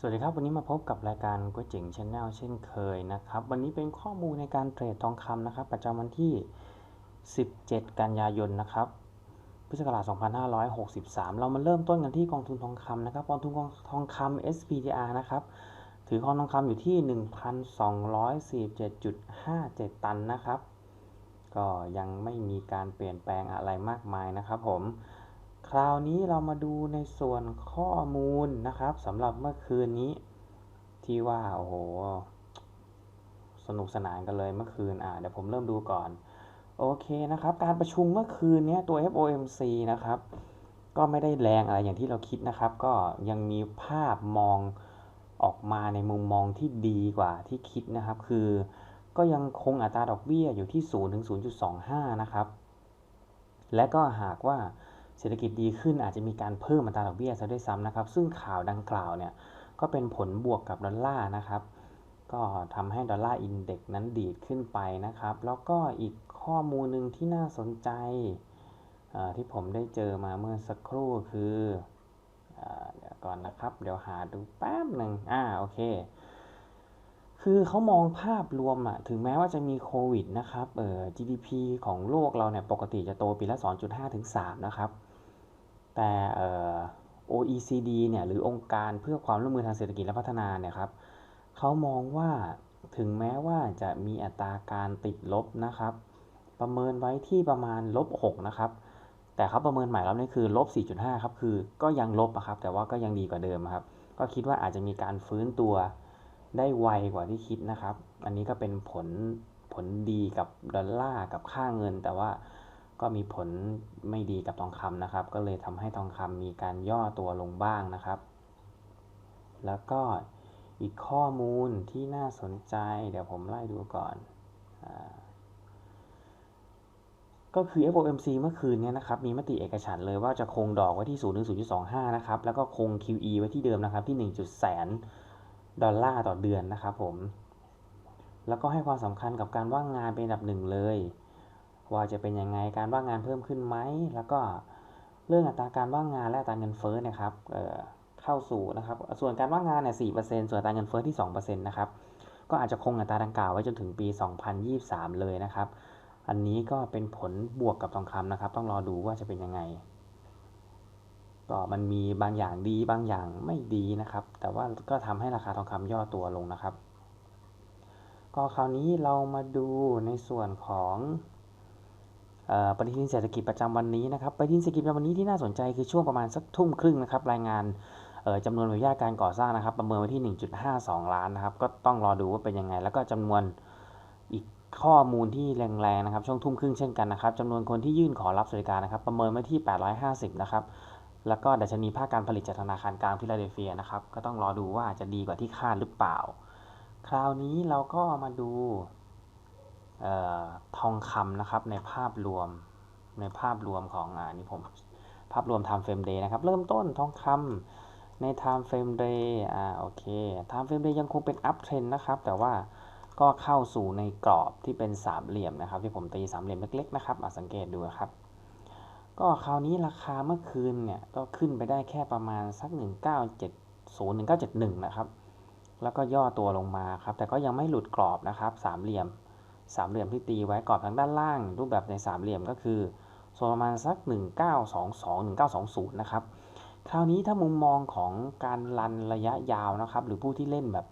สวัสดีครับ วันนี้มาพบกับรายการก๋วยเจ๋งชาแนลเช่นเคยนะครับ วันนี้เป็นข้อมูลในการเทรดทองคำนะครับ ประจำวันที่ 17 กันยายนนะครับพุทธศักราช2563 เรามาเริ่มต้นกันที่กองทุนทองคำนะครับกองทุนทองคำ SPDR นะครับถือคองทองคำอยู่ที่ 1,247.57 ตันนะครับ ก็ยังไม่มีการเปลี่ยนแปลงอะไรมากมายนะครับผม คราวนี้เรามาดูในส่วนข้อมูลนะครับสำหรับเมื่อคืนนี้ ที่ว่า โอ้โห สนุกสนานกันเลยเมื่อคืนอ่าเดี๋ยวผมเริ่มดูก่อน โอเคนะครับ การประชุมเมื่อคืนนี้ตัว FOMC นะครับ ก็ไม่ได้แรงอะไรอย่างที่เราคิดนะครับ ก็ยังมีภาพมองออกมาในมุมมองที่ดีกว่าที่คิดนะครับ คือ ก็ยังคงอัตราดอกเบี้ยอยู่ที่0ถึง0.25 นะครับ และก็หากว่า เศรษฐกิจดีขึ้นอาจจะมีการเพิ่มอัตราดอกเบี้ยซะด้วยซ้ำนะครับ ซึ่งข่าวดังกล่าวเนี่ยก็เป็นผลบวกกับดอลลาร์นะครับ ก็ทำให้ดอลลาร์อินเด็กนั้นดีดขึ้นไปนะครับ แล้วก็อีกข้อมูลหนึ่งที่น่าสนใจที่ผมได้เจอมาเมื่อสักครู่คือเดี๋ยวก่อนนะครับ เดี๋ยวหาดูแป๊บหนึ่งอ่าโอเค คือเขามองภาพรวมอะถึงแม้ว่าจะมีโควิดนะครับเอ่อ GDP ของโลกเราเนี่ยปกติจะโตปีละ 2.5ถึง3นะครับ แต่ OECD เนี่ยหรือองค์การเพื่อความร่วมมือทางเศรษฐกิจและพัฒนาเนี่ยครับเขามองว่าถึงแม้ว่าจะมีอัตราการติดลบนะครับ ประเมินไว้ที่ประมาณลบ6นะครับ แต่เขาประเมินใหม่รอบนี้คือลบ4.5ครับคือก็ยังลบนะครับแต่ว่าก็ยังดีกว่าเดิมครับ ก็คิดว่าอาจจะมีการฟื้นตัวได้ไวกว่าที่คิดนะครับ อันนี้ก็เป็นผลผลดีกับดอลลาร์กับค่าเงิน แต่ว่า ก็มีผลไม่ดีกับทองคำนะครับ ก็เลยทำให้ทองคำมีการย่อตัวลงบ้างนะครับ แล้วก็อีกข้อมูลที่น่าสนใจ เดี๋ยวผมไล่ดูก่อนอก็คือ FOMC เมื่อคืนเนี้นะครับ มีมติเอกฉันเลยว่าจะคงดอกไว้ที่0ถึง0.25 นะครับ แล้วก็คง QE ไว้ที่เดิมนะครับ ที่1แสนดอลลาร์ต่อเดือนนะครับผม แล้วก็ให้ความสำคัญกับการว่างงานเป็นอันดับหนึ่งเลย ว่าจะเป็นยังไงการว่างงานเพิ่มขึ้นไหมแล้วก็เรื่องอัตราการว่างงานและอัตราเงินเฟ้อนะครับเเข้าสู่นะครับ ส่วนการว่างงานเนี่ยสี่เปอร์เซ็นต์ส่วนอัตราเงินเฟ้อที่สองเปอร์เซ็นต์นะครับก็อาจจะคงอัตราดังกล่าวไว้จนถึงปี 2023 เลยนะครับ อันนี้ก็เป็นผลบวกกับทองคำนะครับ ต้องรอดูว่าจะเป็นยังไง ก็มันมีบางอย่างดีบางอย่างไม่ดีนะครับ แต่ว่าก็ทำให้ราคาทองคำย่อตัวลงนะครับ ก็คราวนี้เรามาดูในส่วนของ ปฏิทินเศรษฐกิจประจำวันนี้นะครับปฏิทินเศรษฐกิจประจำวันนี้ที่น่าสนใจคือช่วงประมาณสักทุ่มครึ่งนะครับรายงานจำนวนวิทยาตการก่อสร้างนะครับ ประเมินไว้ที่ 1.52 ล้านนะครับ ก็ต้องรอดูว่าเป็นยังไง แล้วก็จำนวนอีกข้อมูลที่แรงๆนะครับ ช่วงทุ่มครึ่งเช่นกันนะครับจำนวนคนที่ยื่นขอรับสวัสดิการนะครับ ประเมินไว้ที่ 850 นะครับ แล้วก็ดัชนีภาคการผลิตจากธนาคารกลางฟิลาเดลเฟียนะครับ ก็ต้องรอดูว่าจะดีกว่าที่คาดหรือเปล่า คราวนี้เราก็มาดู ทองคำนะครับในภาพรวมในภาพรวมของอ่านี่ผมภาพรวม time frame day นะครับ เริ่มต้นทองคำใน time frame day อ่าโอเค time frame day ยังคงเป็น up trend นะครับ แต่ว่าก็เข้าสู่ในกรอบที่เป็นสามเหลี่ยมนะครับ ที่ผมตีสามเหลี่ยมเล็กๆนะครับสังเกตดูครับ ก็คราวนี้ราคาเมื่อคืนเนี่ยก็ขึ้นไปได้แค่ประมาณสัก 1970 1971 นะครับ แล้วก็ย่อตัวลงมาครับ แต่ก็ยังไม่หลุดกรอบนะครับสามเหลี่ยม สามเหลี่ยมที่ตีไว้กรอบทางด้านล่าง รูปแบบในสามเหลี่ยมก็คือโซนประมาณสัก 1922 1920 นะครับ คราวนี้ถ้ามุมมองของการรันระยะยาวนะครับ หรือผู้ที่เล่นแบบ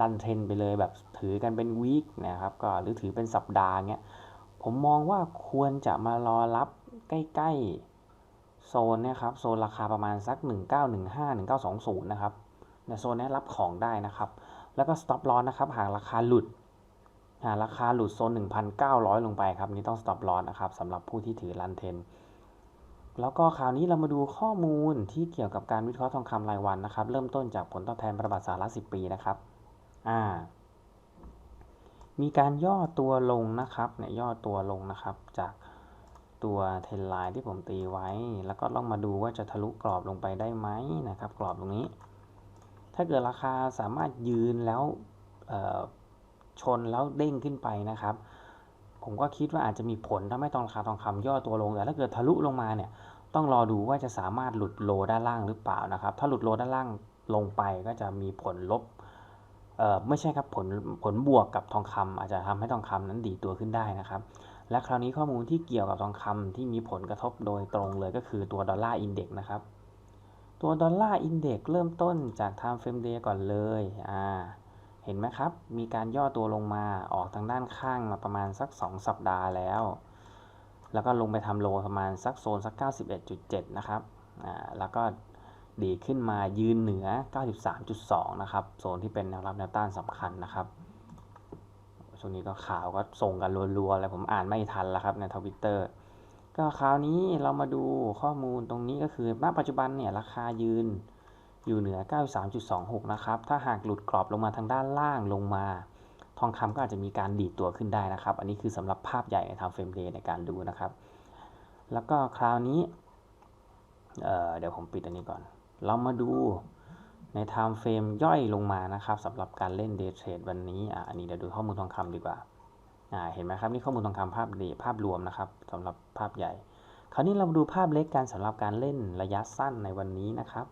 รันเทรนไปเลยแบบถือกันเป็นวีคนะครับก็หรือถือเป็นสัปดาห์เงี้ยผมมองว่าควรจะมารอรับใกล้ๆโซนนี่ยครับโซนราคาประมาณสัก 1915 1920 นะครับในโซนนี้รับของได้นะครับ แล้วก็สต็อปลอสนะครับหากราคาหลุด หาราคาหลุดโซน 1,900 ลงไปครับนี่ต้อง stop loss นะครับสำหรับผู้ที่ถือรันเทนแล้วก็คราวนี้เรามาดูข้อมูลที่เกี่ยวกับการวิเคราะห์ทองคำรายวันนะครับ เริ่มต้นจากผลตอบแทนประบัติสาระ10 ปีนะครับอ่ามีการย่อตัวลงนะครับเนี่ยย่อตัวลงนะครับ จากตัวเทนไลน์ที่ผมตีไว้ แล้วก็ต้องมาดูว่าจะทะลุกรอบลงไปได้ไหมนะครับ กรอบตรงนี้ ถ้าเกิดราคาสามารถยืนแล้ว ชนแล้วเด้งขึ้นไปนะครับ ผมก็คิดว่าอาจจะมีผลทำให้ทองราคาทองคำย่อตัวลงแต่ถ้าเกิดทะลุลงมาเนี่ยต้องรอดูว่าจะสามารถหลุดโลด้านล่างหรือเปล่านะครับ ถ้าหลุดโลด้านล่างลงไปก็จะมีผลลบเอ่อไม่ใช่ครับผลผลบวกกับทองคำอาจจะทำให้ทองคำนั้นดีตัวขึ้นได้นะครับ และคราวนี้ข้อมูลที่เกี่ยวกับทองคำที่มีผลกระทบโดยตรงเลยก็คือตัวดอลลาร์อินเด็กซ์นะครับ ตัวดอลลาร์อินเด็กซ์เริ่มต้นจาก time frame day ก่อนเลยอ่า เห็นไหมครับ มีการย่อตัวลงมาออกทางด้านข้างมาประมาณสัก 2 สัปดาห์แล้ว แล้วก็ลงไปทำโลประมาณสักโซนสัก 91.7 นะครับ อ่า แล้วก็ดีขึ้นมายืนเหนือ 93.2 นะครับ โซนที่เป็นแนวรับแนวต้านสำคัญนะครับ ช่วงนี้ก็ข่าวก็ส่งกันรัวๆเลยผมอ่านไม่ทันแล้วครับในทวิตเตอร์ ก็คราวนี้เรามาดูข้อมูลตรงนี้ก็คือ ณ ปัจจุบันเนี่ยราคายืน อยู่เหนือ 93.26 นะครับ ถ้าหากหลุดกรอบลงมาทางด้านล่างลงมา ทองคำก็อาจจะมีการดีดตัวขึ้นได้นะครับ อันนี้คือสำหรับภาพใหญ่ในทางเฟรมเดย์ในการดูนะครับ แล้วก็คราวนี้เเดี๋ยวผมปิดอันนี้ก่อน เรามาดูใน time frame ย่อยลงมานะครับสำหรับการเล่น day trade วันนี้อะอันนี้เดี๋ยวดูข้อมูลทองคำดีกว่าอ่า เห็นไหมครับนี่ข้อมูลทองคำภาพดีภาพรวมนะครับสำหรับภาพใหญ่ คราวนี้เรามาดูภาพเล็กกันสำหรับการเล่นระยะสั้นในวันนี้นะครับ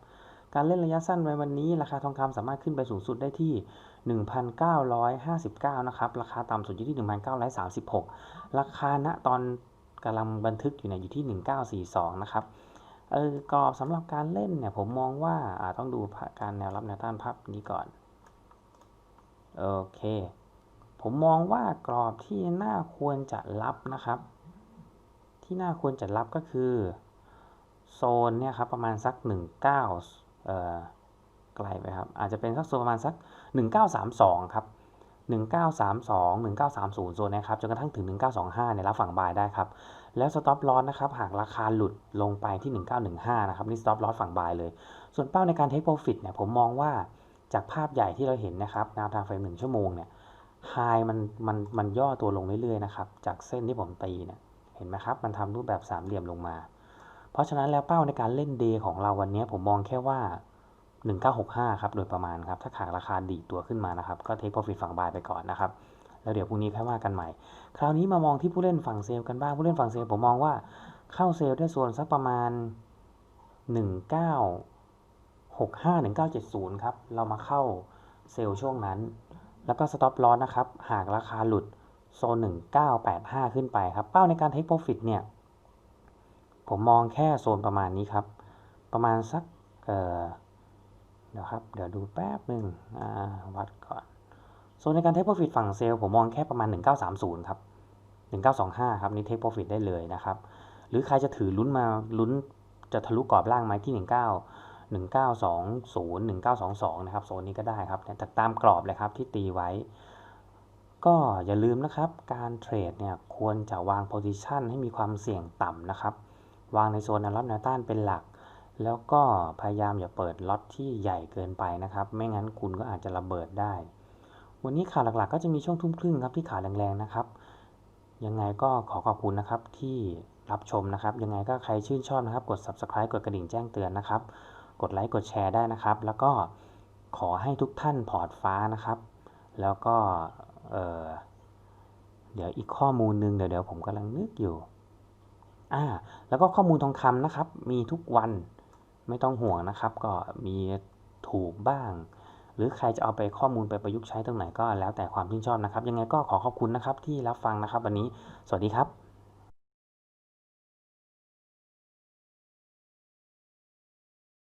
การเล่นระยะสั้นในวันนี้ราคาทองคำสามารถขึ้นไปสูงสุดได้ที่ 1,959 นะครับ ราคาต่ำสุดอยู่ที่ 1,936 ราคาณตอนกำลังบันทึกอยู่เนี่ยอยู่ที่ 1942 นะครับเออกรอบสำหรับการเล่นเนี่ยผมมองว่าต้องดูการแนวรับแนวต้านภาพนี้ก่อน โอเค ผมมองว่ากรอบที่น่าควรจะรับนะครับ ที่น่าควรจะรับก็คือ โซนเนี่ยครับประมาณสัก 19เอ่อ ไกลไปครับ อาจจะเป็นสักโซนประมาณสัก 1932 ครับ 1932 1930 โซนนะครับ จนกระทั่งถึง 1925เนี่ยรับฝั่งบายได้ครับ แล้วสต็อปลอสนะครับ หากราคาหลุดลงไปที่ 1915 นะครับ นี่สต็อปลอสฝั่งบายเลย ส่วนเป้าในการเทคโปรฟิตเนี่ย ผมมองว่าจากภาพใหญ่ที่เราเห็นนะครับแนวทางเฟรมหนึ่งชั่วโมงเนี่ยไฮมันมันมันย่อตัวลงเรื่อยๆนะครับ จากเส้นที่ผมตีเนี่ย เห็นไหมครับ มันทำรูปแบบสามเหลี่ยมลงมา เพราะฉะนั้นแล้วเป้าในการเล่นเดย์ของเราวันนี้ผมมองแค่ว่า 1965 ครับโดยประมาณครับ ถ้าขากราคาดีตัวขึ้นมานะครับ ก็เทคโปรฟิตฝั่งบายไปก่อนนะครับ แล้วเดี๋ยวพรุ่งนี้ค่อยว่ากันใหม่ คราวนี้มามองที่ผู้เล่นฝั่งเซลกันบ้างผู้เล่นฝั่งเซลผมมองว่าเข้าเซลได้ส่วนสักประมาณ 1965 1970 ครับ เรามาเข้าเซลช่วงนั้น แล้วก็สต็อปลอสนะครับ หากราคาหลุดโซน1985 ขึ้นไปครับ เป้าในการเทคโปรฟิตเนี่ย ผมมองแค่โซนประมาณนี้ครับ ประมาณสักเเดี๋ยวครับ เดี๋ยวดูแป๊บหนึ่งวัดก่อนส่วนในการเทคโปรฟิตฝั่งเซลล์ผมมองแค่ประมาณ 1930 ครับ 1925 ครับนี่เทคโปรฟิตได้เลยนะครับ หรือใครจะถือลุ้นมาลุ้นจะทะลุกรอบล่างไหมที่ 19 1920 1922 นะครับ โซนนี้ก็ได้ครับแต่ตามกรอบเลยครับที่ตีไว้ ก็อย่าลืมนะครับ การเทรดเนี่ยควรจะวางโพซิชันให้มีความเสี่ยงต่ำนะครับ วางในโซนแนวรับแนวต้านเป็นหลัก แล้วก็พยายามอย่าเปิดล็อตที่ใหญ่เกินไปนะครับ ไม่งั้นคุณก็อาจจะระเบิดได้ วันนี้ข่าวหลักๆ ก็จะมีช่วงทุ่มครึ่งครับที่ข่าวแรงๆนะครับ ยังไงก็ขอขอบคุณนะครับที่รับชมนะครับ ยังไงก็ใครชื่นชอบนะครับ กด subscribe กดกระดิ่งแจ้งเตือนนะครับ กดไลค์กดแชร์ได้นะครับ แล้วก็ขอให้ทุกท่านพอร์ตฟ้านะครับ แล้วก็เเดี๋ยวอีกข้อมูลหนึ่งเดี๋ยวเดี๋ยวผมกำลังนึกอยู่ อ่าแล้วก็ข้อมูลทองคำนะครับ มีทุกวันไม่ต้องห่วงนะครับ ก็มีถูกบ้าง หรือใครจะเอาไปข้อมูลไปประยุกต์ใช้ตรงไหนก็แล้วแต่ความชื่นชอบนะครับ ยังไงก็ขอขอบคุณนะครับที่รับฟังนะครับ วันนี้สวัสดีครับ